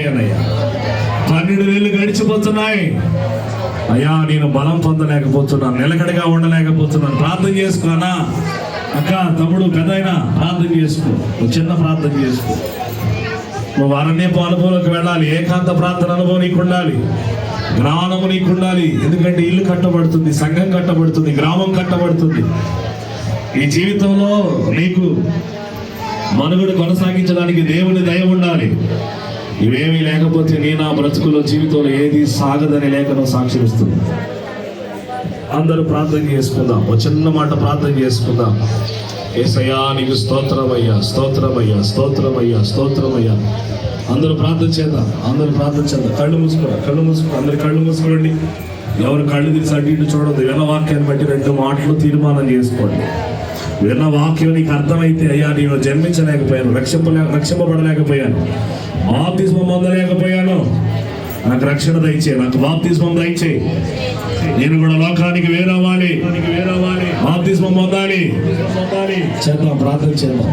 లేకపోయానయ్యా పన్నెండు వేలు గడిచిపోతున్నాయి. అయ్యా నేను బలం పొందలేకపోతున్నాను నిలకడగా ఉండలేకపోతున్నాను. ప్రార్థన చేసుకోనా అక్క తమ్ముడు పెద్దయినా ప్రార్థన చేసుకో. చిన్న ప్రార్థన చేసుకో. నువ్వు అరణ్యపు అనుభవంలోకి వెళ్ళాలి. ఏకాంత ప్రార్థన అనుభవం నీకు ఉండాలి జ్ఞానము నీకు ఉండాలి ఎందుకంటే ఇల్లు కట్టబడుతుంది సంఘం కట్టబడుతుంది గ్రామం కట్టబడుతుంది. ఈ జీవితంలో నీకు మనుగడు కొనసాగించడానికి దేవుని దయ ఉండాలి. ఇవేమీ లేకపోతే నీ నా బ్రతుకులో జీవితంలో ఏది సాగదని లేఖను సాక్షిస్తుంది. అందరూ ప్రార్థన చేసుకుందాం. ఒక చిన్న మాట ప్రార్థన చేసుకుందాం. ఏసయ్యా నీకు స్తోత్రమయ్యా స్తోత్రమయ్యా స్తోత్రమయ్యా స్తోత్రమయ్యా. అందరూ ప్రార్థన చేద్దాం. అందరూ ప్రార్థన చేద్దాం. కళ్ళు మూసుకో కళ్ళు మూసుకో. అందరు కళ్ళు మూసుకోండి. ఎవరు కళ్ళు తీసి అడ్డు ఇటు చూడదు విన్న వాక్యాన్ని బట్టి రెండు మాటలు తీర్మానం చేసుకోండి. విన్న వాక్యం నీకు అర్థమైతే అయ్యా నేను జన్మించలేకపోయాను రక్షింపలే రక్షింపబడలేకపోయాను బాప్తిస్మం పొందలేకపోయాను. నాకు రక్షణ దయచే నాకు బాప్తిస్మం దయచే నేను కూడా లోకానికి వేరవ్వాలి. వేరవ్వాలి బాప్తిస్మం పొందాలి. చేద్దాం ప్రార్థన చేద్దాం.